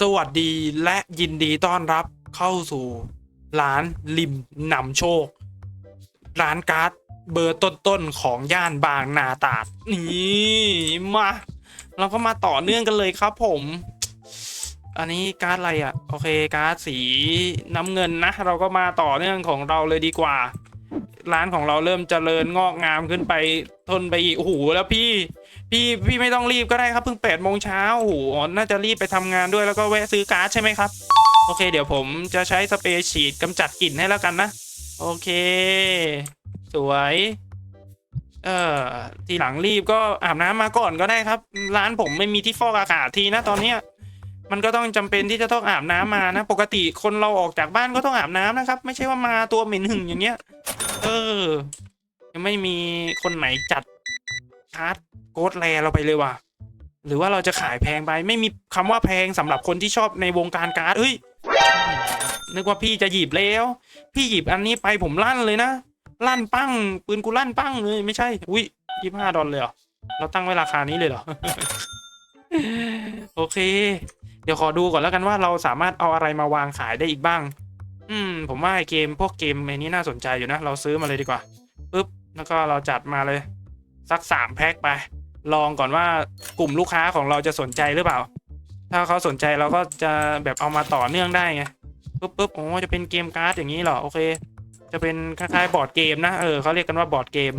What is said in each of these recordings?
สวัสดีและยินดีต้อนรับเข้าสู่ ร้านริมนำโชค ร้านการ์ดเบอร์ต้นๆของย่านบางนาตาดนี่มาเราก็มาต่อเนื่องกันเลยครับผม อันนี้การ์ดอะไรอะ โอเคการ์ดสีน้ำเงินนะ เราก็มาต่อเนื่องของเราเลยดีกว่า ร้านของเราเริ่มเจริญงอกงามขึ้นไปทนไปอีกโอ้โหแล้วพี่ พี่พี่ไม่ต้องรีบก็ได้ครับเพิ่งแปดโมงเช้าโอ้โหอ๋อน่าจะรีบไปทำงานด้วยแล้วก็แวะซื้อการ์ดใช่ไหมครับ โอเค เดี๋ยวผมจะใช้สเปรย์ฉีดกำจัดกลิ่นให้แล้วกันนะ โอเค สวย เอ่อทีหลังรีบก็อาบน้ำมาก่อนก็ได้ครับ ร้านผมไม่มีที่ฟอกอากาศทีนะตอนเนี้ยมันก็ต้องจำเป็นที่จะต้องอาบน้ำมานะ ปกติคนเราออกจากบ้านก็ต้องอาบน้ำนะครับ ไม่ใช่ว่ามาตัวเหม็นหึ่งอย่างเงี้ย เออ ยังไม่มีคนไหนจัด คาร์ดโกดแลเราไปเลยว่ะ หรือว่าเราจะขายแพงไปไม่มีคำว่าแพงสำหรับคนที่ชอบในวงการการ์ดเฮ้ยนึกว่าพี่จะหยิบแล้ว พี่หยิบอันนี้ไปผมลั่นเลยนะลั่นปั้ง ปืนกูลั่นปั้งเลยไม่ใช่ อุ้ยยี่ห้าดอลเลยเหรอ เราตั้งไว้ราคานี้เลยเหรอ โอเค เดี๋ยวขอดูก่อนแล้วกันว่าเราสามารถเอาอะไรมาวางขายได้อีกบ้าง อืม ผมว่าไอเกมพวกเกมไอ้นี้น่าสนใจอยู่นะ เราซื้อมาเลยดีกว่าปึ๊บ แล้วก็เราจัดมาเลย สักสามแพ็คไป ลองก่อนว่ากลุ่มลูกค้าของเราจะสนใจหรือเปล่า ถ้าเขาสนใจเราก็จะแบบเอามาต่อเนื่องได้ไงปึ๊บปึ๊บโอ้จะเป็นเกมการ์ดอย่างนี้เหรอโอเค จะเป็นคล้ายๆบอร์ดเกมนะเออเขาเรียกกันว่าบอร์ดเกม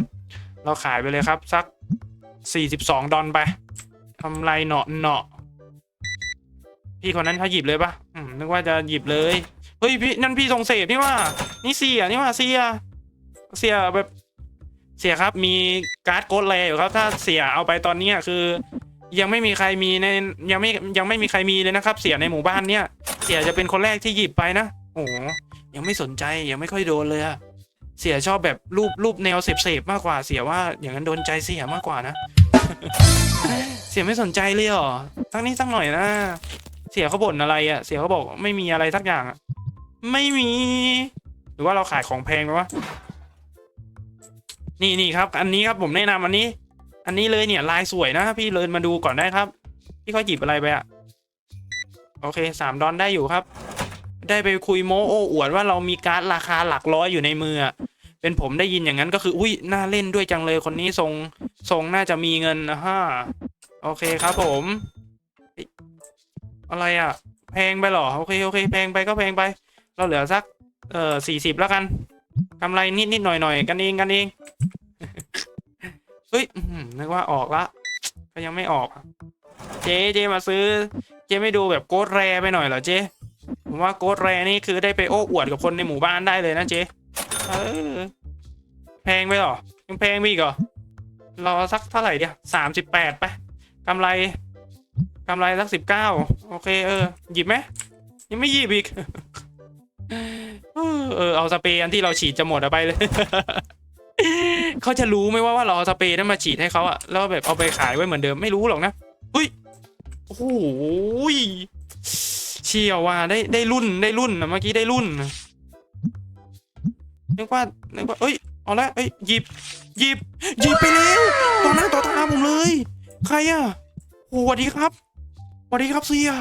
เราขายไปเลยครับ สักสี่สิบสองดอลไปทำไรเนาะเนาะพี่คนนั้นเขาหยิบเลยปะนึกว่าจะหยิบเลย เฮ้ยพี่นั่นพี่ทรงเสพนี่ว่า นี่เสียนี่ว่าเสีย เสียแบบ เสียครับมีการ์ดโกดแลอยู่ครับ ถ้าเสียเอาไปตอนเนี้ยคือ ยังไม่มีใครมีในยังไม่ยังไม่มีใครมีเลยนะครับ เสียในหมู่บ้านเนี่ย เสียจะเป็นคนแรกที่หยิบไปนะโอ้ยังไม่สนใจยังไม่ค่อยโดนเลยอะเสียชอบแบบรูปรูปแนวเสพๆมากกว่าเสียว่าอย่างนั้นโดนใจเสียมากกว่านะ เสียไม่สนใจเลยหรอทั้งนี้สักหน่อยนะเสียเขาบ่นอะไรอะเสียเขาบอกไม่มีอะไรสักอย่างอะไม่มี หรือว่าเราขายของแพงไหมวะ นี่นี่ครับ อันนี้ครับผมแนะนำอันนี้ อันนี้เลยเนี่ย ลายสวยนะพี่เลินมาดูก่อนได้ครับ พี่เขาหยิบอะไรไปอะโอเคสามดอนได้อยู่ครับ ได้ไปคุยโมโอ้อวดว่าเรามีการ์ดราคาหลักร้อยอยู่ในมือเป็นผมได้ยินอย่างนั้นก็คือ อุ้ยน่าเล่นด้วยจังเลยคนนี้ทรงทรงน่าจะมีเงินนะฮะโอเคครับผม อะไรอะแพงไปหรอ โอเคโอเค แพงไปก็แพงไป เราเหลือสัก เอ่อสี่สิบแล้วกัน กำไรนิดนิดหน่อยหน่อยกันเองกันเอง เฮ้ยอื้อหือนึกว่าออกละ ก็ยังไม่ออกเจ๊เจ๊มาซื้อ เจ๊ไม่ดูแบบโกดแรไปหน่อยเหรอเจ๊ผมว่าโกดแรนี่คือได้ไปโอ้อวดกับคนในหมู่บ้านได้เลยนะเจ๊เออ แพงไปเหรอ ยังแพงไปอีกเหรอรอสักเท่าไหร่เดียวสามสิบแปดไปกำไรกำไรสักสิบเก้าโอเคเออ หยิบไหมยังไม่หยิบอีก เออเอาสเปรย์อันที่เราฉีดจะหมดเอาไปเลย เขาจะรู้ไหมว่าว่าเราเอาสเปรย์นั้นมาฉีดให้เขาอะแล้วแบบเอาไปขายไว้เหมือนเดิมไม่รู้หรอกนะเฮ้ยโอ้โหยเชี่ยวว่าได้ได้รุ่นได้รุ่นนะเมื่อกี้ได้รุ่นนึกว่านึกว่าเอ้ยเอาละเอ้ยหยิบหยิบหยิบไปแล้วต่อหน้าต่อตาผมเลย ใครอะโอ้สวัสดีครับสวัสดีครับเสีย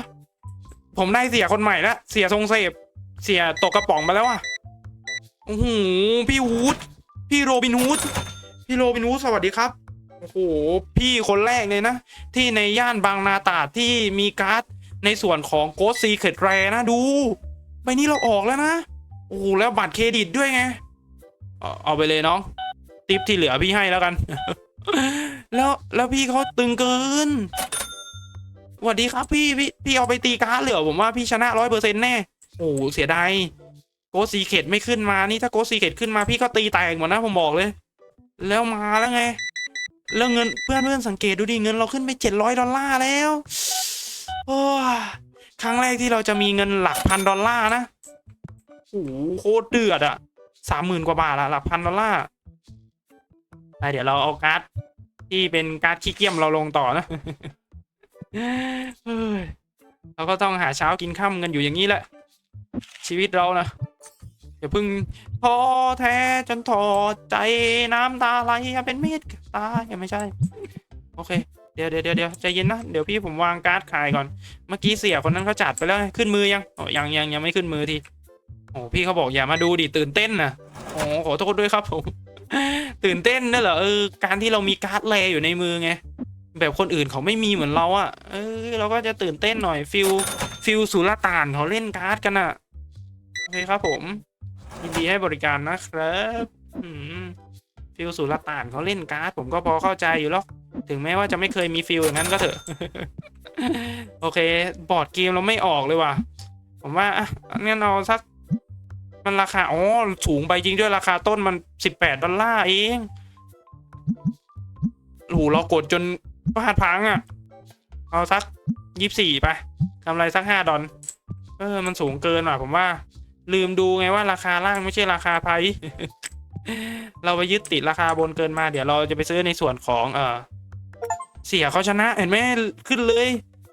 ผมได้เสียคนใหม่ละเสียทรงเสพ เสียตกกระป๋องไปแล้วอะโอ้โหพี่วูดพี่โรบินฮูดพี่โรบินฮูดสวัสดีครับโอ้โหพี่คนแรกเลยนะ ที่ในย่านบางนาตาดที่มีการ์ดในส่วนของโกดซีเคดแรนะดูใบนี้เราออกแล้วนะโอ้โหแล้วบัตรเครดิตด้วยไงเอาเอาไปเลยน้อง ติปที่เหลือพี่ให้แล้วกัน แล้วแล้วพี่เขาตึงเกินสวัสดีครับพี่พี่พี่เอาไปตีการ์ดเหลือผมว่าพี่ชนะร้อยเปอร์เซ็นต์แน่ โอ้โหเสียดายโกซีเกตไม่ขึ้นมานี่ถ้าโกซีเกตขึ้นมาพี่ก็ตีแตกหมดนะผมบอกเลย แล้วมาแล้วไง แล้วเงินเพื่อนเพื่อนสังเกตดูดิเงินเราขึ้นไปเจ็ดร้อยดอลลาร์แล้วโอ้ครั้งแรกที่เราจะมีเงินหลักพันดอลลาร์นะโอ้โหโคตรเดือดอะสามหมื่นกว่าบาทอะหลักพันดอลลาร์ไปเดี๋ยวเราเอาการ์ดที่เป็นการ์ดขี้เกียจเราลงต่อนะเฮ้ยเราก็ต้องหาเช้ากินค่ำกันอยู่อย่างนี้แหละ ชีวิตเรานะอย่าเพิ่งท้อแท้จนถอดใจน้ำตาไหลเป็นม็ดตายังไม่ใช่ โอเค เดี๋ยวเดี๋ยวเดี๋ยวใจเย็นนะ เดี๋ยวพี่ผมวางการ์ดขายก่อน เมื่อกี้เสียคนนั้นเขาจัดไปแล้วขึ้นมือยังอ๋อยังยังยังไม่ขึ้นมือทีโอ้พี่เขาบอกอย่ามาดูดิตื่นเต้นนะโอ้ขอโทษด้วยครับผมตื่นเต้นนั่นเหรอเออการที่เรามีการ์ดแลอยู่ในมือไงแบบคนอื่นเขาไม่มีเหมือนเราอะ่ะ เออเราก็จะตื่นเต้นหน่อยฟิลฟิลสุลต่านเขาเล่นการ์ดกันอะ่ะ เคครับผมยินดีให้บริการนะครับฟิลสุลต่านเขาเล่นการ์ดผมก็พอเข้าใจอยู่หรอกถึงแม้ว่าจะไม่เคยมีฟิลอย่างนั้นก็เถอะ โอเค บอร์ดเกมเราไม่ออกเลยว่ะ ผมว่าอะงั้นเอาสัก มันราคา อ๋อ สูงไปจริงด้วยราคาต้นมันสิบแปดดอลลาร์เองโอ้โหเรากดจนพลาดพังอะ เอาสักยี่สี่ไปกำไรสักห้าดอลเออ มันสูงเกินว่ะผมว่า ลืมดูไงว่าราคาล่างไม่ใช่ราคาไพเราไปยึดติดราคาบนเกินมาเดี๋ยวเราจะไปซื้อในส่วนของเออเสียเขาชนะเห็นไหมขึ้นเลย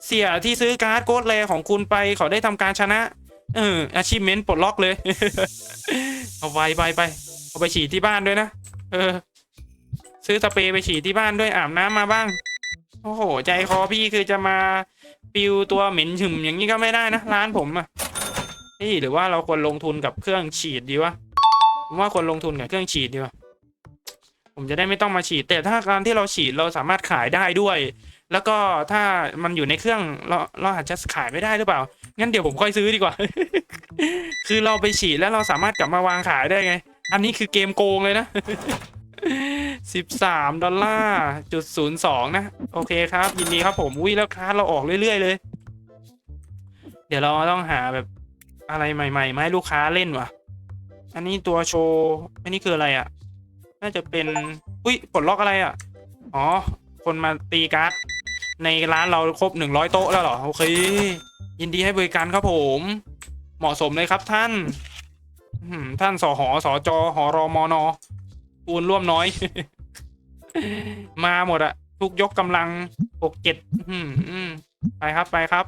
เสียที่ซื้อการ์ดโกดแลของคุณไปเขาได้ทำการชนะ เอออาชีพเมนปลดล็อกเลย เอาไวไปไปเอาไปฉีดที่บ้านด้วยนะเออ ซื้อสเปรย์ไปฉีดที่บ้านด้วยอาบน้ำมาบ้าง โอ้โห ใจคอพี่คือจะมา ปิวตัวเหม็นหึมอย่างนี้ก็ไม่ได้นะ ร้านผมอะ นี่หรือว่าเราควรลงทุนกับเครื่องฉีดดีวะผมว่าควรลงทุนกับเครื่องฉีดดีวะผมจะได้ไม่ต้องมาฉีด แต่ถ้าการที่เราฉีดเราสามารถขายได้ด้วย แล้วก็ถ้ามันอยู่ในเครื่องเราเราอาจจะขายไม่ได้หรือเปล่า งั้นเดี๋ยวผมค่อยซื้อดีกว่า คือเราไปฉีดแล้วเราสามารถกลับมาวางขายได้ไง อันนี้คือเกมโกงเลยนะสิบสามดอลลาร์จุดศูนย์สองนะ โอเคครับ ยินดีครับผม อุ้ยแล้วคาร์ดเราออกเรื่อย ๆ เลย เดี๋ยวเราต้องหาแบบ อะไรใหม่ๆมาให้ลูกค้าเล่นวะอันนี้ตัวโชว์ อันนี้คืออะไรอะ่ะ น่าจะเป็น อุ้ยปลดล็อกอะไรอะ่ะ อ๋อ คนมาตีการ์ด ในร้านเราครบหนึ่งร้อยโต๊ะแล้วเหรอ โอเค ยินดีให้บริการครับผม เหมาะสมเลยครับท่านท่านสอหอสอจอหอรอมอนอปูนร่วมน้อย มาหมดอะทุกยกกำลังหกเจ็ดไปครับไปครับ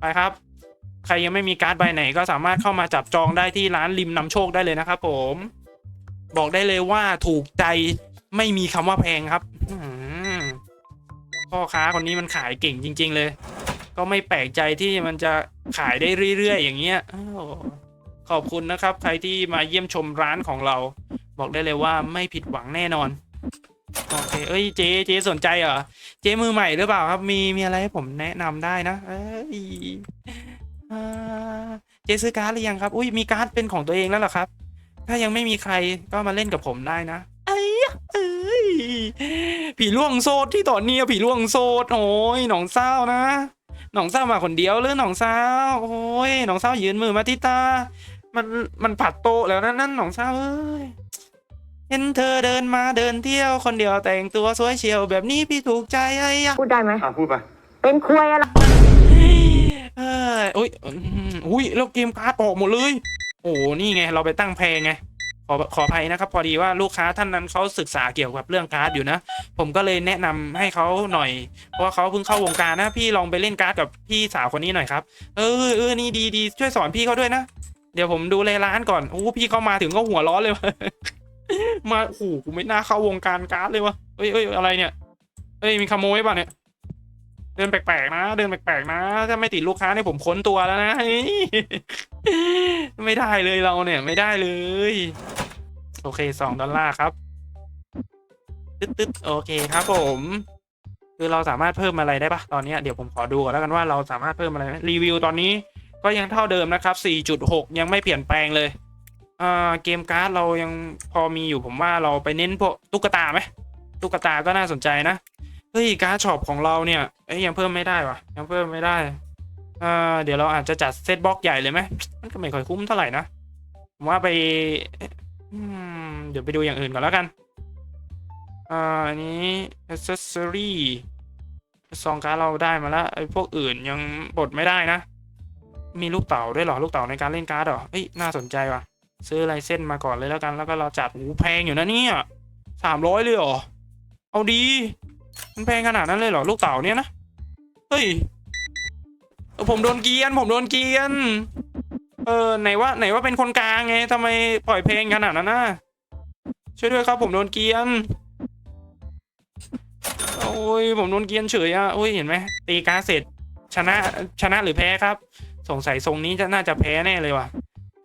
ไปครับ ใครยังไม่มีการ์ดใบไหนก็สามารถเข้ามาจับจองได้ที่ร้านริมนำโชคได้เลยนะครับผม บอกได้เลยว่าถูกใจไม่มีคำว่าแพงครับพ่อค้าคนนี้มันขายเก่งจริง ๆ เลย ก็ไม่แปลกใจที่มันจะขายได้เรื่อยๆอย่างเงี้ยขอบคุณนะครับ ใครที่มาเยี่ยมชมร้านของเรา บอกได้เลยว่าไม่ผิดหวังแน่นอนโอเคเอ้ยเจ๊เจ๊สนใจเหรอเจ๊มือใหม่หรือเปล่าครับ มีมีอะไรให้ผมแนะนำได้นะเอ้ย เจ๊ซื้อการ์ดหรือยังครับ อุ้ยมีการ์ดเป็นของตัวเองแล้วเหรอครับ ถ้ายังไม่มีใครก็มาเล่นกับผมได้นะไอ้ยะเอ้ยผีล่วงโซดที่ต่อเนียผีล่วงโซดโอ้ยหนองเศร้านะหนองเศร้ามาคนเดียวหรือหนองเศร้าโอ้ยหนองเศร้ายืนมือมาที่ตา มันมันผัดโตะแล้วนั่นนั่นหนองเศร้าเอ้ยเห็นเธอเดินมาเดินเที่ยวคนเดียวแต่งตัวสวยเชียวแบบนี้พี่ถูกใจไอ้ยะพูดได้ไหมอะพูดไป เป็นควยอะไร เอ้ยอุ้ยอุ้ยแล้วเกมการ์ดออกหมดเลย โอ้นี่ไง เราไปตั้งแพงไง ขอขออภัยนะครับ พอดีว่าลูกค้าท่านนั้นเขาศึกษาเกี่ยวกับเรื่องการ์ดอยู่นะ ผมก็เลยแนะนำให้เขาหน่อย เพราะว่าเขาเพิ่งเข้าวงการนะ พี่ลองไปเล่นการ์ดกับพี่สาวคนนี้หน่อยครับ เออเออนี่ดีดีช่วยสอนพี่เขาด้วยนะ เดี๋ยวผมดูแลร้านก่อน โอ้พี่เขามาถึงก็หัวร้อนเลยวะมาโอ้โหไม่น่าเข้าวงการการ์ดเลยวะเอ้ยเอ้ยอะไรเนี่ยเอ้ยมีขโมยป่ะเนี่ย เดินแปลกๆนะ เดินแปลกๆนะ ถ้าไม่ติดลูกค้าเนี่ยผมค้นตัวแล้วนะไม่ได้เลยเราเนี่ยไม่ได้เลย โอเคสองดอลลาร์ครับตึ๊ดตึ๊ดโอเคครับผม คือเราสามารถเพิ่มอะไรได้ปะตอนนี้เดี๋ยวผมขอดูก่อนแล้วกันว่าเราสามารถเพิ่มอะไรไหมรีวิวตอนนี้ก็ยังเท่าเดิมนะครับ 4.6 ยังไม่เปลี่ยนแปลงเลยอ่าเกมการ์ดเรายังพอมีอยู่ผมว่าเราไปเน้นพวกตุ๊กตาไหมตุ๊กตาก็น่าสนใจนะ เฮ้ยการ์ดช็อปของเราเนี่ยเอ้ยยังเพิ่มไม่ได้วะยังเพิ่มไม่ได้อ่าเดี๋ยวเราอาจจะจัดเซตบล็อกใหญ่เลยไหมมันก็ไม่ค่อยคุ้มเท่าไหร่นะผมว่าไปเดี๋ยวไปดูอย่างอื่นก่อนแล้วกันอ่าอันนี้ accessory ซองการ์ดเราได้มาแล้วไอ้พวกอื่นยังปลดไม่ได้นะ มีลูกเต๋าด้วยหรอลูกเต๋าในการเล่นการ์ดเหรอเอ้ยน่าสนใจว่ะ ซื้อลายเส้นมาก่อนเลยแล้วกัน แล้วก็เราจัดหูแพงอยู่นะเนี่ยสามร้อยเลยเหรอ เอาดี มันแพงขนาดนั้นเลยเหรอลูกเต๋าเนี่ยนะ เฮ้ยเออผมโดนเกียน ผมโดนเกียน เออไหนว่าไหนว่าเป็นคนกลางไงทำไมปล่อยเพลงขนาดนั้นนะช่วยด้วยครับ ผมโดนเกียนโอ้โอ้ยผมโดนเกียนเฉยอะโอ้ยเห็นไหมตีการดเสร็จ ชนะชนะหรือแพ้ครับ สงสัยทรงนี้จะน่าจะแพ้แน่เลยว่ะ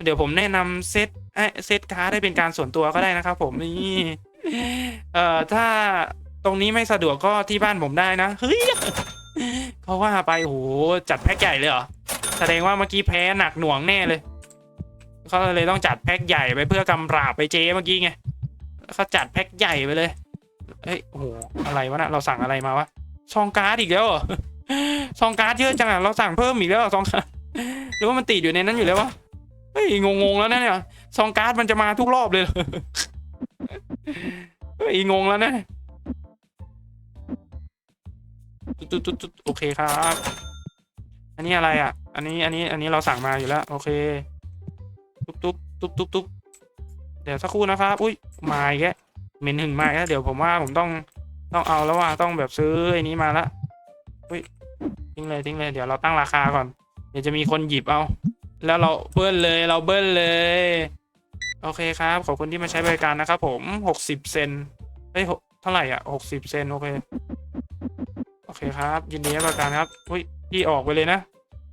เดี๋ยวผมแนะนำเซตเอ้เซตการ์ดได้เป็นการส่วนตัวก็ได้นะครับ ผมนี่เอ่อถ้า ตรงนี้ไม่สะดวกก็ที่บ้านผมได้นะเฮ้ยเขาว่าไปโหจัดแพ็คใหญ่เลยเหรอแสดงว่าเมื่อกี้แพ้หนักหน่วงแน่เลยเขาเลยต้องจัดแพ็คใหญ่ไปเพื่อกำราบไปเจเมื่อกี้ไงเขาจัดแพ็คใหญ่ไปเลยเฮ้ยโหอะไรวะนะเราสั่งอะไรมาวะซองการ์ดอีกแล้วซองการ์ดเยอะจังอะเราสั่งเพิ่มอีกแล้วซองการ์ดหรือว่ามันติดอยู่ในนั้นอยู่แล้ววะเฮ้ยงงๆแล้วนะเนี่ยซองการ์ดมันจะมาทุกรอบเลยเหรอเฮ้ยงงแล้วนะ ตุ๊ดตุ๊ดตุ๊ดโอเคครับ อันนี้อะไรอะ อันนี้อันนี้อันนี้เราสั่งมาอยู่แล้ว โอเค ตุ๊บตุ๊บตุ๊บตุ๊บตุ๊บเดี๋ยวสักครู่นะครับอุ้ยมาอีกแล้วเหม็นหึงมาแล้วเดี๋ยวผมว่าผมต้องต้องเอาแล้วว่าต้องแบบซื้อไอ้นี้มาละอุ้ยทิ้งเลยทิ้งเลยเดี๋ยวเราตั้งราคาก่อน เดี๋ยวจะมีคนหยิบเอา แล้วเราเบิ้ลเลยเราเบิ้ลเลย โอเคครับขอบคุณที่มาใช้บริการนะครับผมหกสิบเซนเฮ้ยหกเท่าไหร่อะหกสิบเซนโอเค เคครับ ยินดีให้บริการครับอุ้ยพี่ออกไปเลยนะ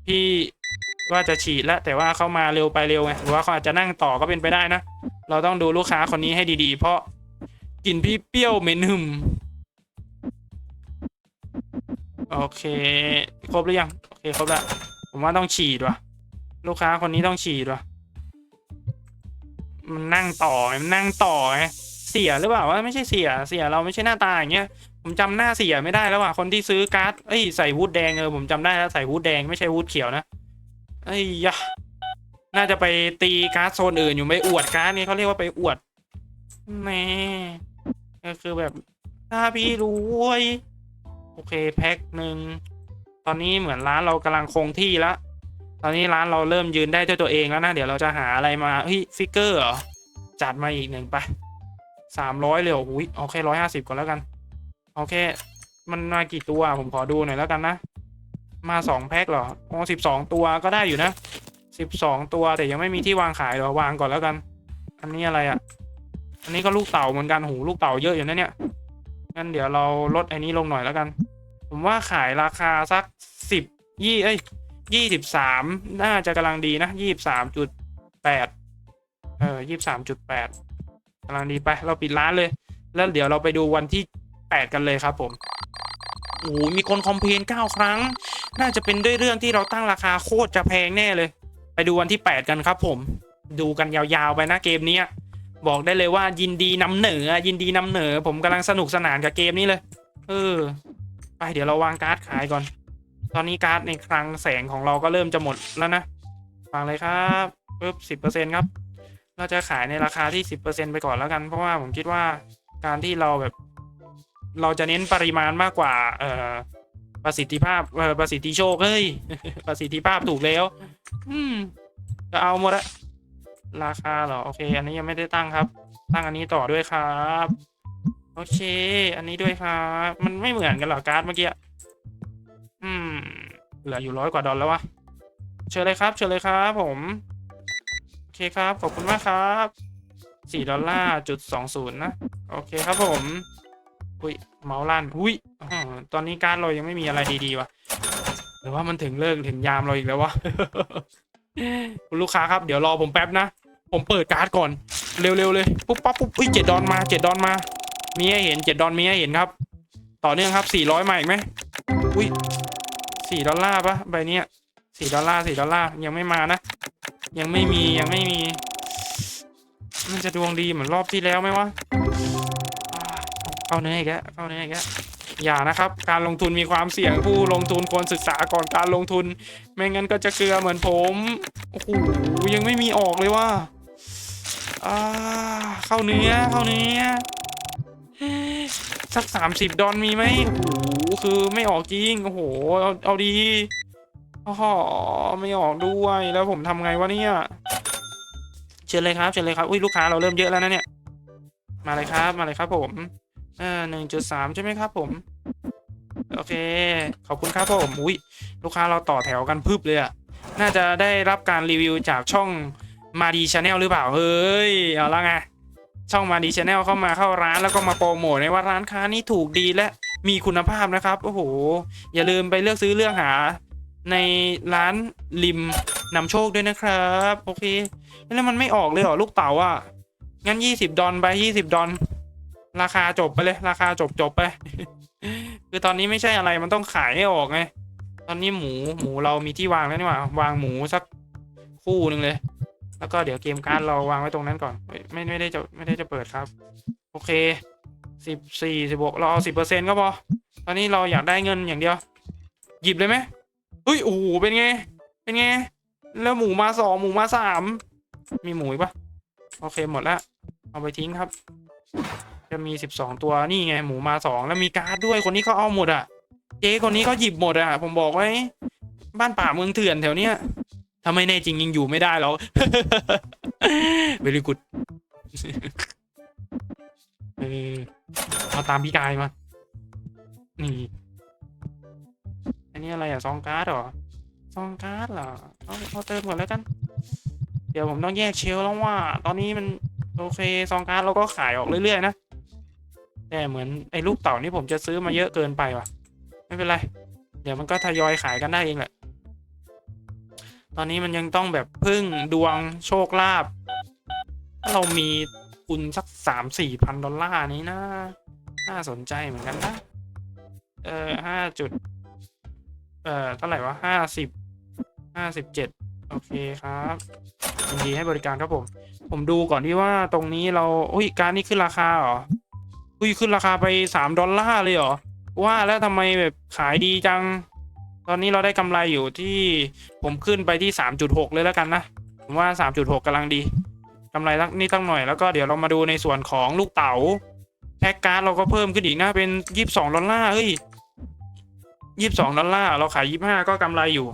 พี่ว่าจะฉีดแล้วแต่ว่าเข้ามาเร็วไปเร็วไงหรือว่าเขาอาจจะนั่งต่อก็เป็นไปได้นะ เราต้องดูลูกค้าคนนี้ให้ดีๆ เพราะกลิ่นพี่เปรี้ยวเหม็นหึมโอเค ครบหรือยัง โอเคครบแล้วผมว่าต้องฉีดว่ะ ลูกค้าคนนี้ต้องฉีดว่ะ มันนั่งต่อมันนั่งต่อไงเสียหรือเปล่าวะไม่ใช่เสียเสียเราไม่ใช่หน้าตาอย่างเงี้ย ผมจำหน้าเสียไม่ได้แล้วว่ะคนที่ซื้อการ์ดเอ้ยใส่วูดแดงเออผมจำได้แล้วใส่วูดแดงไม่ใช่วูดเขียวนะเอ้ยยะน่าจะไปตีการ์ดโซนอื่นอยู่ไปอวดการ์ดนี่เขาเรียกว่าไปอวดแม่ก็คือแบบถ้าพี่รวยโอเคแพ็คหนึ่งตอนนี้เหมือนร้านเรากำลังคงที่แล้วตอนนี้ร้านเราเริ่มยืนได้ด้วยตัวเองแล้วนะเดี๋ยวเราจะหาอะไรมาเฮ้ยฟิกเกอร์เหรอจัดมาอีกหนึ่งไปสามร้อยเลยเหรออุ้ยเอาแค่ร้อยห้าสิบก่อนแล้วกัน เอาแค่มันมากี่ตัวผมขอดูหน่อยแล้วกันนะ มาสองแพ็คเหรอโอ๋อสิบสองตัวก็ได้อยู่นะสิบสองตัวแต่ยังไม่มีที่วางขายเหรอวางก่อนแล้วกัน อันนี้อะไรอะ อันนี้ก็ลูกเต่าเหมือนกันหูลูกเต่าเยอะอยู่นะเนี่ยงั้นเดี๋ยวเราลดไอ้นี้ลงหน่อยแล้วกัน ผมว่าขายราคาสักสิบยี่เอ้ยยี่สิบสามน่าจะกำลังดีนะยี่สิบสามจุดแปดเออยี่สามจุดแปดกำลังดีไป เราปิดร้านเลย แล้วเดี๋ยวเราไปดูวันที่ แปดกันเลยครับผมโอ้โหมีคนคอมเพลนเก้าครั้ง น่าจะเป็นด้วยเรื่องที่เราตั้งราคาโคตรจะแพงแน่เลย ไปดูวันที่แปดกันครับผม ดูกันยาวๆไปนะเกมนี้บอกได้เลยว่ายินดีนำเหนือยินดีนำเหนือผมกำลังสนุกสนานกับเกมนี้เลย เออ ไปเดี๋ยวเราวางการ์ดขายก่อน ตอนนี้การ์ดในคลังแสงของเราก็เริ่มจะหมดแล้วนะวางเลยครับปึ๊บสิบเปอร์เซ็นครับ เราจะขายในราคาที่สิบเปอร์เซ็นไปก่อนแล้วกัน เพราะว่าผมคิดว่าการที่เราแบบ เราจะเน้นปริมาณมากกว่า เอ่อประสิทธิภาพเอ่อประสิทธิโชคเฮ้ย ประสิทธิภาพถูกแล้ว อืมก็เอาหมดอะราคาเหรอ โอเค อันนี้ยังไม่ได้ตั้งครับ ตั้งอันนี้ต่อด้วยครับ โอเค อันนี้ด้วยครับ มันไม่เหมือนกันเหรอการ์ดเมื่อกี้อืม เหลืออยู่ร้อยกว่าดอลแล้ววะเชิญเลยครับ เชิญเลยครับ ผม โอเคครับ ขอบคุณมากครับสี่ดอลลาร์จุดสองศูนย์นะ โอเคครับผม อุ้ยเมาส์ลั่นอุ้ยตอนนี้การ์ดเรายังไม่มีอะไรดีๆวะหรือว่ามันถึงเลิกถึงยามเราอีกแล้ววะคุณลูกค้าครับเดี๋ยวรอผมแป๊บนะ ผมเปิดการ์ดก่อนเร็วๆเลยปุ๊บปั๊บปุ๊บอุ้ยเจ็ดดอนมาเจ็ดดอนมา มีให้เห็นเจ็ดดอนมีให้เห็นครับ ต่อเนื่องครับสี่ร้อยมาอีกไหมอุ้ยสี่ดอลลาร์ปะใบเนี้ยสี่ดอลลาร์สี่ดอลลาร์ยังไม่มานะ ยังไม่มียังไม่มี มันจะดวงดีเหมือนรอบที่แล้วไหมวะ เข้าเนื้ออีกแล้วเข้าเนื้ออีกแล้วอย่านะครับ การลงทุนมีความเสี่ยงผู้ลงทุนควรศึกษาก่อนการลงทุน ไม่งั้นก็จะเกลือเหมือนผมโอ้โหยังไม่มีออกเลยว่าอ่าเข้าเนื้อเข้าเนื้อสักสามสิบดอลมีไหมโอ้โหคือไม่ออกจริงโอ้โหเอาเอาดีอ้โหไม่ออกด้วยแล้วผมทำไงวะเนี่ยเชิญเลยครับเชิญเลยครับอุ้ยลูกค้าเราเริ่มเยอะแล้วนะเนี่ยมาเลยครับมาเลยครับผม ออหนึ่งจุดสามใช่ไหมครับผม โอเค ขอบคุณครับผม อุ้ยลูกค้าเราต่อแถวกันพึบเลยอะน่าจะได้รับการรีวิวจากช่องมาดีชาแนลหรือเปล่า เฮ้ย เอาละไง ช่องมาดีชาแนลเข้ามาเข้าร้านแล้วก็มาโปรโมทในว่าร้านค้านี้ถูกดีและมีคุณภาพนะครับ โอ้โห อย่าลืมไปเลือกซื้อเลือกหาในร้านริมนำโชคด้วยนะครับ โอเค แล้วมันไม่ออกเลยเหรอลูกเต๋าอะ งั้นยี่สิบดอลไปยี่สิบดอล ราคาจบไปเลย ราคาจบจบไป คือตอนนี้ไม่ใช่อะไรมันต้องขายให้ออกไง ตอนนี้หมูหมูเรามีที่วางแล้วนี่หว่า วางหมูสักคู่หนึ่งเลย แล้วก็เดี๋ยวเกมการ์ดเราวางไว้ตรงนั้นก่อน ไม่ไม่ได้จะไม่ได้จะเปิดครับ โอเคสิบสี่สิบหกเราเอาสิบเปอร์เซ็นต์ก็พอ ตอนนี้เราอยากได้เงินอย่างเดียว หยิบเลยไหมเฮ้ยโอ้โหเป็นไง เป็นไง แล้วหมูมาสองหมูมาสามมีหมูอีกปะโอเคหมดละเอาไปทิ้งครับ จะมีสิบสองตัวนี่ไงหมูมาสองแล้วมีการ์ดด้วยคนนี้เขาเอาหมดอะเจ๊คนนี้เขาหยิบหมดอะ ผมบอกไว้ บ้านป่าเมืองเถื่อนแถวเนี้ยถ้าไม่แน่จริงยังอยู่ไม่ได้หรอกเวลีกุดเออเอาตามพี่กายมา นี่ อันนี้อะไรอะซองการ์ดเหรอซองการ์ดเหรอเอาเอาเติมก่อนแล้วกัน เดี๋ยวผมต้องแยกเชล์แล้วว่า ตอนนี้มันโอเคซองการ์ดเราก็ขายออกเรื่อยๆนะ แต่เหมือนไอ้ลูกเต่านี่ผมจะซื้อมาเยอะเกินไปว่ะ ไม่เป็นไร เดี๋ยวมันก็ทยอยขายกันได้เองแหละ ตอนนี้มันยังต้องแบบพึ่งดวงโชคลาภถ้าเรามีทุนสักสามสี่พันดอลลาร์นี้นะน่าสนใจเหมือนกันนะ เออห้าจุด เอ่อเท่าไหร่วะห้าสิบห้าสิบเจ็ดโอเคครับยินดีให้บริการครับผม ผมดูก่อนที่ว่าตรงนี้เราอุ้ยการนี้ขึ้นราคาเหรอ อุ้ยขึ้นราคาไปสามดอลลาร์เลยเหรอ ว่าแล้วทำไมแบบขายดีจัง ตอนนี้เราได้กำไรอยู่ที่ผมขึ้นไปที่สามจุดหกเลยแล้วกันนะ ผมว่าสามจุดหกกำลังดีกำไรนี่ตั้งหน่อยแล้วก็เดี๋ยวเรามาดูในส่วนของลูกเต๋าแพ็กการ์ดเราก็เพิ่มขึ้นอีกนะเป็นยี่สิบสองดอลลาร์เฮ้ยยี่สิบสองดอลลาร์เราขายยี่ห้าก็กำไรอยู่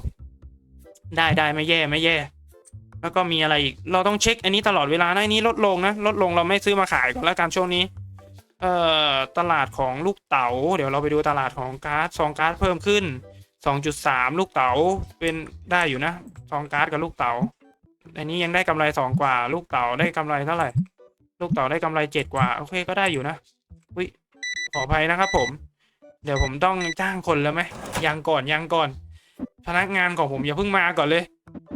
ได้ได้ไม่แย่ไม่แย่ แล้วก็มีอะไรอีกเราต้องเช็คอันนี้ตลอดเวลานะอันนี้ลดลงนะลดลงเราไม่ซื้อมาขายก่อนแล้วกันช่วงนี้ เอ่อตลาดของลูกเต๋าเดี๋ยวเราไปดูตลาดของการ์ดซองการ์ดเพิ่มขึ้น 2.3 ลูกเต๋าเป็นได้อยู่นะซองการ์ดกับลูกเต๋าอันนี้ยังได้กำไรสองกว่า ลูกเต๋าได้กำไรเท่าไหร่ ลูกเต๋าได้กำไรเจ็ดกว่า โอเคก็ได้อยู่นะอุ้ยขออภัยนะครับผม เดี๋ยวผมต้องจ้างคนแล้วไหมยังก่อนยังก่อน พนักงานของผมอย่าเพิ่งมาก่อนเลย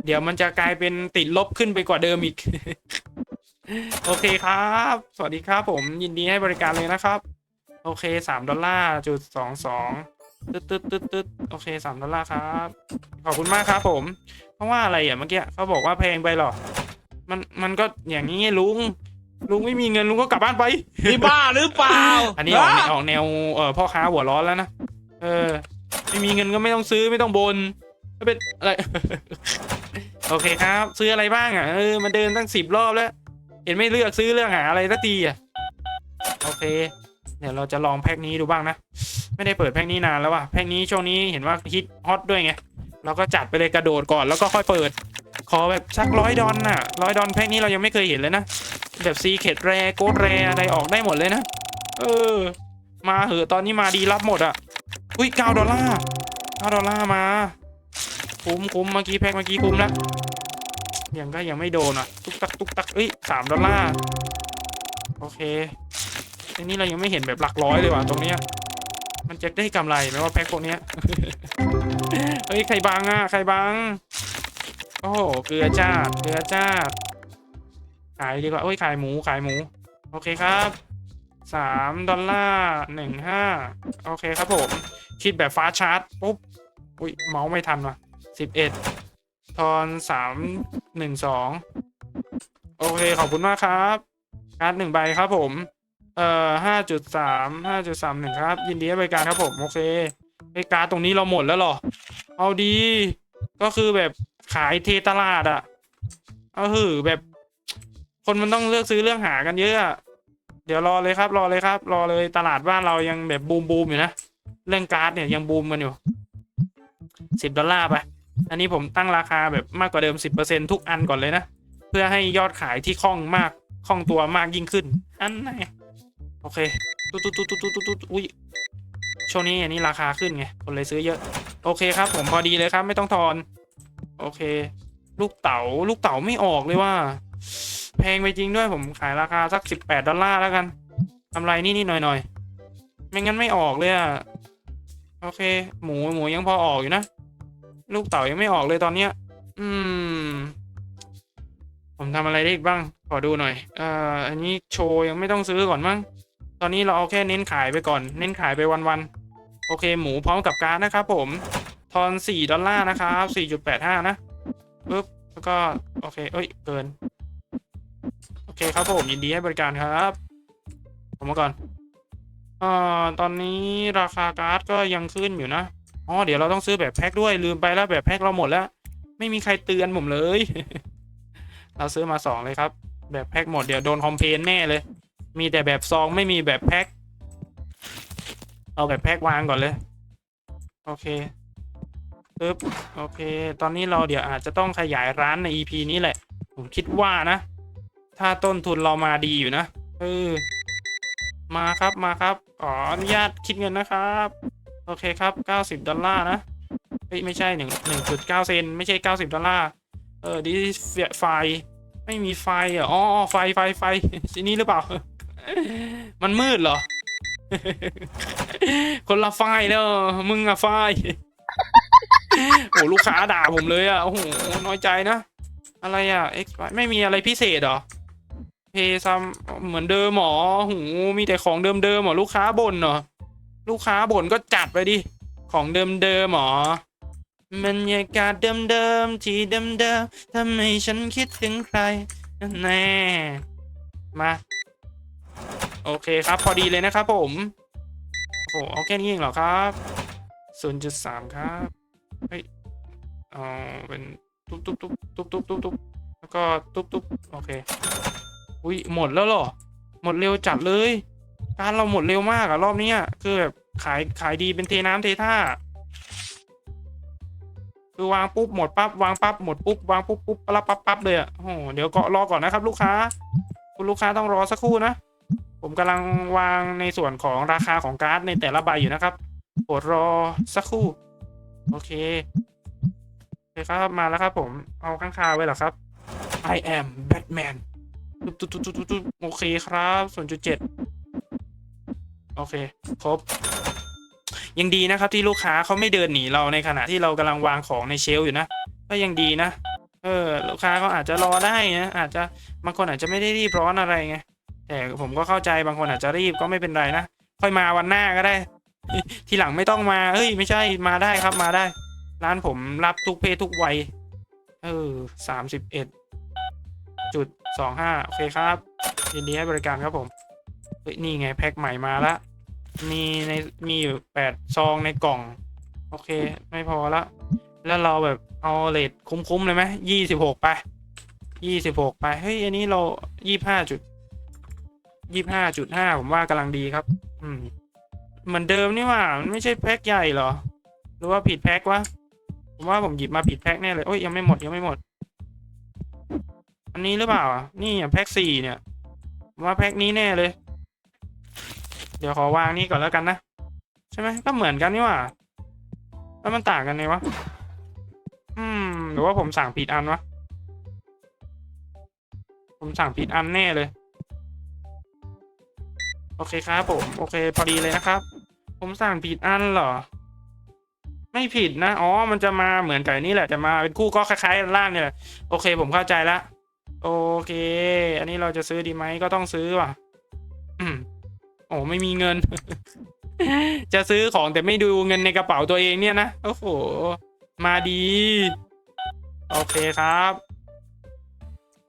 เดี๋ยวมันจะกลายเป็นติดลบขึ้นไปกว่าเดิมอีก โอเคครับ สวัสดีครับผมยินดีให้บริการเลยนะครับ โอเคสามดอลลาร์จุดสองสองตึ๊ดตึ๊ดตึ๊ดตึ๊ดโอเคสามดอลลาร์ครับ ขอบคุณมากครับผม เพราะว่าอะไรอะเมื่อกี้เขาบอกว่าแพงไปหรอ มันมันก็อย่างนี้ไงลุง ลุงไม่มีเงินลุงก็กลับบ้านไปนี่บ้าหรือเปล่า อันนี้ออกแนวฮะออกแนวเอ่อพ่อค้าหัวร้อนแล้วนะ เออ ไม่มีเงินก็ไม่ต้องซื้อไม่ต้องบนไม่เป็นอะไร โอเคครับ ซื้ออะไรบ้างอะเออมาเดินตั้งสิบรอบแล้ว เห็นไม่เลือกซื้อเลือกหาอะไรสักทีอะโอเค เดี๋ยวเราจะลองแพ็คนี้ดูบ้างนะ ไม่ได้เปิดแพ็คนี้นานแล้วว่ะแพ็คนี้ช่วงนี้เห็นว่าฮิตฮอตด้วยไงเราก็จัดไปเลยกระโดดก่อนแล้วก็ค่อยเปิด ขอแบบสักร้อยดอนน่ะร้อยดอนแพ็คนี้เรายังไม่เคยเห็นเลยนะแบบซีเคดแรโกดแรอะไรออกได้หมดเลยนะ เออ มาเหอะตอนนี้มาดีรับหมดอะอุ้ยเก้าดอลลาร์เก้าดอลลาร์มา คุ้มคุ้มเมื่อกี้แพ็คเมื่อกี้คุ้มแล้ว ยังก็ยังไม่โดนอะ ตุ๊กตักตุ๊กตักเอ้ยสามดอลลาร์ โอเคอันนี้เรายังไม่เห็นแบบหลักร้อยเลยว่ะตรงเนี้ย มันจะได้กำไรไหมว่าแพ็คพวกเนี้ย เฮ้ยใครบังอะใครบัง โอ้โหเกลือจ้าเกลือจ้า ขายดีกว่า โอ้ยขายหมูขายหมู โอเคครับสามดอลลาร์หนึ่งห้าโอเคครับผม คิดแบบฟ้าชาร์จปุ๊บ อุ้ยเมาส์ไม่ทันว่ะสิบเอ็ด ทอนสามหนึ่งสองโอเค ขอบคุณมากครับการ์ดหนึ่งใบครับผม เอ่อห้าจุดสามห้าจุดสามหนึ่งครับ ยินดีให้บริการครับผม โอเคไอการ์ดตรงนี้เราหมดแล้วหรอ เอาดี ก็คือแบบขายเทตลาดอะเอาหือแบบ คนมันต้องเลือกซื้อเรื่องหากันเยอะอะเดี๋ยวรอเลยครับ รอเลยครับ รอเลยตลาดบ้านเรายังแบบบูมบูมอยู่นะ เรื่องการ์ดเนี่ยยังบูมกันอยู่สิบดอลลาร์ไป อันนี้ผมตั้งราคาแบบมากกว่าเดิมสิบเปอร์เซ็นทุกอันก่อนเลยนะ เพื่อให้ยอดขายที่คล่องมากคล่องตัวมากยิ่งขึ้น อันไหนโอเคตุ๊ดตุ๊ตุ๊ตุ๊ตุ๊ตุ๊อุ้ยช่วงนี้อันนี้ราคาขึ้นไงคนเลยซื้อเยอะ โอเคครับ ผมพอดีเลยครับ ไม่ต้องทอน โอเค ลูกเต๋าลูกเต๋าไม่ออกเลยว่า แพงไปจริงด้วยผมขายราคาสักสิบแปดดอลลาร์แล้วกันกำไรนี่นี่หน่อยหน่อยไม่งั้นไม่ออกเลยอะโอเค หมูหมูยังพอออกอยู่นะ ลูกเต่ายังไม่ออกเลยตอนเนี้ย อืม ผมทำอะไรได้อีกบ้าง ขอดูหน่อย เอ่อ อันนี้โชว์ยังไม่ต้องซื้อก่อนมั้ง ตอนนี้เราเอาแค่เน้นขายไปก่อน เน้นขายไปวันๆ โอเค หมูพร้อมกับการดนะครับผม ทอนสี่ดอลลาร์นะครับสี่จุดแปดห้านะปึ๊บ แล้วก็ โอเค เอ้ย เกิน โอเคครับผม ยินดีให้บริการครับ ผมมาก่อน เอ่อ ตอนนี้ราคาการ์ดก็ยังขึ้นอยู่นะ อ๋อเดี๋ยวเราต้องซื้อแบบแพ็คด้วยลืมไปแล้วแบบแพ็คเราหมดแล้ว ไม่มีใครเตือนผมเลย เราซื้อมาสองเลยครับ แบบแพ็คหมดเดี๋ยวโดนคอมเพนแน่เลย มีแต่แบบซองไม่มีแบบแพ็คเอาแบบแพ็ควางก่อนเลย โอเคปึ๊บโอเค ตอนนี้เราเดี๋ยวอาจจะต้องขยายร้านใน EP นี้แหละ ผมคิดว่านะ ถ้าต้นทุนเรามาดีอยู่นะ เออ มาครับมาครับ ขออนุญาตคิดเงินนะครับ โอเคครับ90ดอลลาร์นะเฮ้ยไม่ใช่หนึ่งหนึ่งจุดเก้าเซนไม่ใช่90ดอลลาร์เออดิไฟไม่มีไฟอ๋อไฟไฟไฟที่นี่หรือเปล่า มันมืดเหรอ คนละไฟแล้วมึงอะไฟโอ้ลูกค้าด่าผมเลยอะโอ้โหน้อยใจนะ อะไรอะ X ไม่มีอะไรพิเศษเหรอเพซัมเหมือนเดิมหมอหูมีแต่ของเดิมๆหมอลูกค้าบ่นเหรอ ลูกค้าบ่นก็จัดไปดิ ของเดิมๆหมอบรรยากาศเดิมๆที่เดิมๆทำให้ฉันคิดถึงใครแน่มา โอเคครับ พอดีเลยนะครับผมโอ้โหเอาแค่นี้เองเหรอครับศูนย์จุดสามครับ เฮ้ยเอาเป็นตุ๊บตุ๊บตุ๊บตุ๊บตุ๊บตุ๊บตุ๊บแล้วก็ตุ๊บตุ๊บโอเค อุ้ยหมดแล้วเหรอ หมดเร็วจัดเลย การเราหมดเร็วมากอะรอบเนี้ยคือแบบขายขายดีเป็นเทน้ำเทท่า คือวางปุ๊บหมดปั๊บวางปั๊บหมดปุ๊บวางปุ๊บปุ๊บปั๊บปั๊บปั๊บเลยอะโอ้โหเดี๋ยวก็รอก่อนนะครับ ลูกค้า คุณลูกค้าต้องรอสักครู่นะผมกำลังวางในส่วนของราคาของการ์ดในแต่ละใบอยู่นะครับโปรดรอสักครู่ โอเคโอเคครับมาแล้วครับ ผมเอาข้างคาไว้เหรอครับ I am Batman ตุ๊บตุ๊บตุ๊บตุ๊บตุ๊บโอเคครับศูนจุดเจ็ด โอเค ครบ ยังดีนะครับที่ลูกค้าเขาไม่เดินหนีเราในขณะที่เรากำลังวางของในเชลอยู่นะ ก็ยังดีนะ เออ ลูกค้าเขาอาจจะรอได้นะ อาจจะบางคนอาจจะไม่ได้รีบร้อนอะไรไง แต่ผมก็เข้าใจบางคนอาจจะรีบก็ไม่เป็นไรนะ ค่อยมาวันหน้าก็ได้ ทีหลังไม่ต้องมา เฮ้ย ไม่ใช่ มาได้ครับ มาได้ ร้านผมรับทุกเพศทุกวัย เออสามสิบเอ็ดจุดสองห้าโอเคครับยินดีให้บริการครับผมเฮ้ยนี่ไงแพ็คใหม่มาละ มีในมีอยู่แปดซองในกล่อง โอเค ไม่พอละ แล้วเราแบบเอาเลทคุ้มๆเลยไหมยี่สิบหกไปยี่สิบหกไป เฮ้ย อันนี้เรายี่ห้าจุดยี่ห้าจุดห้าผมว่ากำลังดีครับ อืม เหมือนเดิมนี่ว่ามันไม่ใช่แพ็คใหญ่หรอ หรือว่าผิดแพ็ควะผมว่าผมหยิบมาผิดแพ็คแน่เลย โอ้ยยังไม่หมดยังไม่หมด อันนี้หรือเปล่าอะนี่แพ็คสี่เนี่ย ว่าแพ็คนี้แน่เลย เดี๋ยวขอวางนี่ก่อนแล้วกันนะ ใช่ไหมก็เหมือนกันนี่ว่าแล้วมันต่างกันไงวะ อืม หรือว่าผมสั่งผิดอันวะ ผมสั่งผิดอันแน่เลย โอเคครับผม โอเคพอดีเลยนะครับ ผมสั่งผิดอันเหรอ ไม่ผิดนะ อ๋อ มันจะมาเหมือนไกับนี่แหละ จะมาเป็นคู่ก็คล้ายๆกันล่างเนี่ยแหละ โอเค ผมเข้าใจละ โอเค อันนี้เราจะซื้อดีไหมก็ต้องซื้อว่ะ อืม โอ้ไม่มีเงิน จะซื้อของแต่ไม่ดูเงินในกระเป๋าตัวเองเนี่ยนะ โอ้โห มาดี โอเคครับ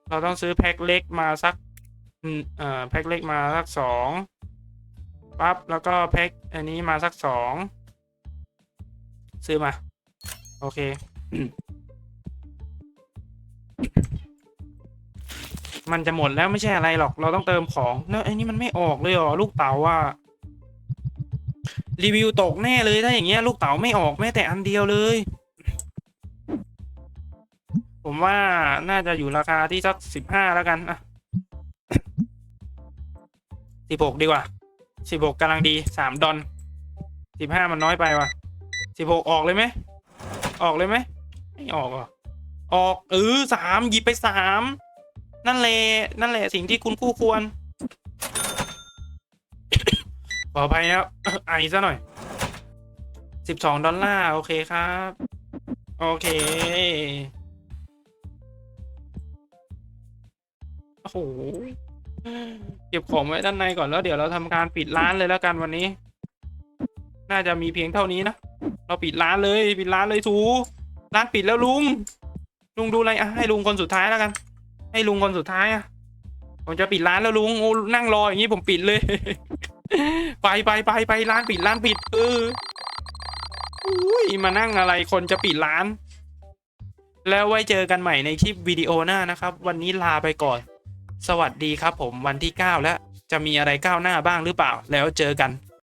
เราต้องซื้อแพ็คเล็กมาสักเอ่อแพ็คเล็กมาสักสองปั๊บแล้วก็แพ็คอันนี้มาสักสองซื้อมา โอเค มันจะหมดแล้วไม่ใช่อะไรหรอกเราต้องเติมของแล้วไอ้นี่มันไม่ออกเลยเหรอลูกเต๋าว่ารีวิวตกแน่เลยถ้าอย่างเงี้ยลูกเต๋าไม่ออกแม้แต่อันเดียวเลย ผมว่าน่าจะอยู่ราคาที่สักสิบห้าแล้วกันอะสิบหกดีกว่าสิบหกกำลังดีสามดอนสิบห้ามันน้อยไปว่ะสิบหกออกเลยไหมออกเลยไหมไม่ออกอะออกเออสามหยิบไปสาม นั่นแหละนั่นแหละสิ่งที่คุณคู่ควร ขออภัยนะครับ ไอซะหน่อยสิบสองดอลลาร์ โอเคครับ โอเค โอ้โห เก็บของไว้ด้านในก่อนแล้วเดี๋ยวเราทำการปิดร้านเลยแล้วกันวันนี้ น่าจะมีเพียงเท่านี้นะ เราปิดร้านเลย ปิดร้านเลยทูร้านปิดแล้วลุง ลุงดูอะไรอะให้ลุงคนสุดท้ายแล้วกัน ให้ลุงคนสุดท้ายอะผมจะปิดร้านแล้วลุงโอ้นั่งรออย่างนี้ผมปิดเลย ไปไปไปไปร้านปิดร้านปิด เอออุ้ยมานั่งอะไรคนจะปิดร้าน แล้วไว้เจอกันใหม่ในคลิปวิดีโอหน้านะครับ วันนี้ลาไปก่อน สวัสดีครับผมวันที่ 9 แล้ว จะมีอะไรก้าวหน้าบ้างหรือเปล่า แล้วเจอกัน